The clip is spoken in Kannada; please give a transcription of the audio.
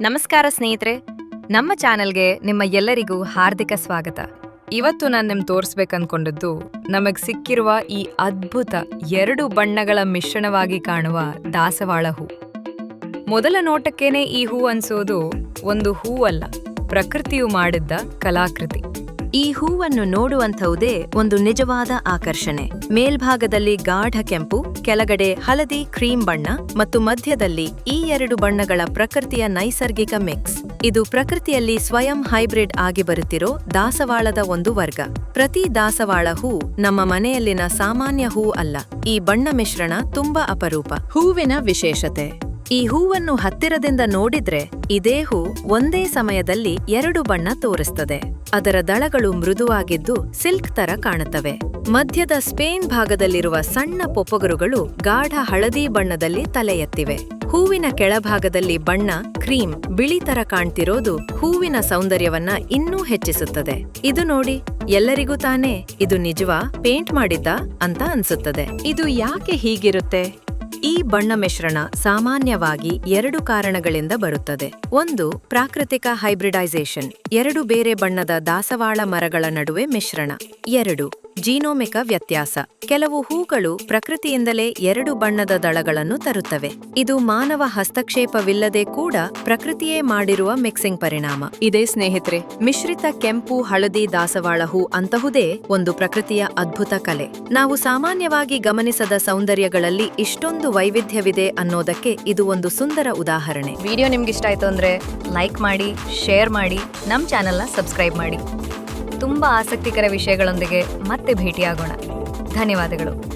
ನಮಸ್ಕಾರ ಸ್ನೇಹಿತರೆ, ನಮ್ಮ ಚಾನೆಲ್ಗೆ ನಿಮ್ಮ ಎಲ್ಲರಿಗೂ ಹಾರ್ದಿಕ ಸ್ವಾಗತ. ಇವತ್ತು ನಾನು ನಿಮ್ಗೆ ತೋರಿಸ್ಬೇಕನ್ಕೊಂಡಿದ್ದು, ನಮಗೆ ಸಿಕ್ಕಿರುವ ಈ ಅದ್ಭುತ ಎರಡು ಬಣ್ಣಗಳ ಮಿಶ್ರಣವಾಗಿ ಕಾಣುವ ದಾಸವಾಳ ಹೂ. ಮೊದಲ ನೋಟಕ್ಕೇನೆ ಈ ಹೂ ಅನ್ಸೋದು ಒಂದು ಹೂವಲ್ಲ, ಪ್ರಕೃತಿಯು ಮಾಡಿದ್ದ ಕಲಾಕೃತಿ. ಈ ಹೂವನ್ನು ನೋಡುವಂಥವುದೇ ಒಂದು ನಿಜವಾದ ಆಕರ್ಷಣೆ. ಮೇಲ್ಭಾಗದಲ್ಲಿ ಗಾಢ ಕೆಂಪು, ಕೆಳಗಡೆ ಹಳದಿ ಕ್ರೀಮ್ ಬಣ್ಣ ಮತ್ತು ಮಧ್ಯದಲ್ಲಿ ಈ ಎರಡು ಬಣ್ಣಗಳ ಪ್ರಕೃತಿಯ ನೈಸರ್ಗಿಕ ಮಿಕ್ಸ್. ಇದು ಪ್ರಕೃತಿಯಲ್ಲಿ ಸ್ವಯಂ ಹೈಬ್ರಿಡ್ ಆಗಿ ಬರುತ್ತಿರೋ ದಾಸವಾಳದ ಒಂದು ವರ್ಗ. ಪ್ರತಿ ದಾಸವಾಳ ಹೂ ನಮ್ಮ ಮನೆಯಲ್ಲಿನ ಸಾಮಾನ್ಯ ಹೂ ಅಲ್ಲ. ಈ ಬಣ್ಣ ಮಿಶ್ರಣ ತುಂಬಾ ಅಪರೂಪ. ಹೂವಿನ ವಿಶೇಷತೆ. ಈ ಹೂವನ್ನು ಹತ್ತಿರದಿಂದ ನೋಡಿದ್ರೆ ಇದೇ ಹೂ ಒಂದೇ ಸಮಯದಲ್ಲಿ ಎರಡು ಬಣ್ಣ ತೋರಿಸ್ತದೆ. ಅದರ ದಳಗಳು ಮೃದುವಾಗಿದ್ದು ಸಿಲ್ಕ್ ತರ ಕಾಣುತ್ತವೆ. ಮಧ್ಯದ ಸ್ಪೇನ್ ಭಾಗದಲ್ಲಿರುವ ಸಣ್ಣ ಪೊಪ್ಪಗರುಗಳು ಗಾಢ ಹಳದಿ ಬಣ್ಣದಲ್ಲಿ ತಲೆ ಎತ್ತಿವೆ ಹೂವಿನ ಕೆಳಭಾಗದಲ್ಲಿ ಬಣ್ಣ, ಕ್ರೀಮ್, ಬಿಳಿ ತರ ಕಾಣ್ತಿರೋದು ಹೂವಿನ ಸೌಂದರ್ಯವನ್ನ ಇನ್ನೂ ಹೆಚ್ಚಿಸುತ್ತದೆ. ಇದು ನೋಡಿ, ಎಲ್ಲರಿಗೂ ತಾನೇ, ಇದು ನಿಜವಾ, ಪೇಂಟ್ ಮಾಡಿದ್ದ ಅಂತ ಅನ್ಸುತ್ತದೆ. ಇದು ಯಾಕೆ ಹೀಗಿರುತ್ತೆ? ಈ ಬಣ್ಣ ಮಿಶ್ರಣ ಸಾಮಾನ್ಯವಾಗಿ ಎರಡು ಕಾರಣಗಳಿಂದ ಬರುತ್ತದೆ. ಒಂದು, ಪ್ರಾಕೃತಿಕ ಹೈಬ್ರಿಡೈಸೇಷನ್. ಎರಡು ಬೇರೆ ಬಣ್ಣದ ದಾಸವಾಳ ಮರಗಳ ನಡುವೆ ಮಿಶ್ರಣ. ಎರಡು ಜೀನೋಮಿಕ ವ್ಯತ್ಯಾಸ. ಕೆಲವು ಹೂಗಳು ಪ್ರಕೃತಿಯಿಂದಲೇ ಎರಡು ಬಣ್ಣದ ದಳಗಳನ್ನು ತರುತ್ತವೆ. ಇದು ಮಾನವ ಹಸ್ತಕ್ಷೇಪವಿಲ್ಲದೆ ಕೂಡ ಪ್ರಕೃತಿಯೇ ಮಾಡಿರುವ ಮಿಕ್ಸಿಂಗ್ ಪರಿಣಾಮ. ಇದೇ ಸ್ನೇಹಿತರೆ ಮಿಶ್ರಿತ ಕೆಂಪು ಹಳದಿ ದಾಸವಾಳ ಹೂ ಅಂತಹುದೇ ಒಂದು ಪ್ರಕೃತಿಯ ಅದ್ಭುತ ಕಲೆ. ನಾವು ಸಾಮಾನ್ಯವಾಗಿ ಗಮನಿಸದ ಸೌಂದರ್ಯಗಳಲ್ಲಿ ಇಷ್ಟೊಂದು ವೈವಿಧ್ಯವಿದೆ ಅನ್ನೋದಕ್ಕೆ ಇದು ಒಂದು ಸುಂದರ ಉದಾಹರಣೆ. ವಿಡಿಯೋ ನಿಮ್ಗೆ ಇಷ್ಟ ಆಯ್ತು ಅಂದ್ರೆ ಲೈಕ್ ಮಾಡಿ ಶೇರ್ ಮಾಡಿ ನಮ್ಮ ಚಾನೆಲ್ನ ಸಬ್ಸ್ಕ್ರೈಬ್ ಮಾಡಿ. ತುಂಬಾ ಆಸಕ್ತಿಕರ ವಿಷಯಗಳೊಂದಿಗೆ ಮತ್ತೆ ಭೇಟಿಯಾಗೋಣ. ಧನ್ಯವಾದಗಳು.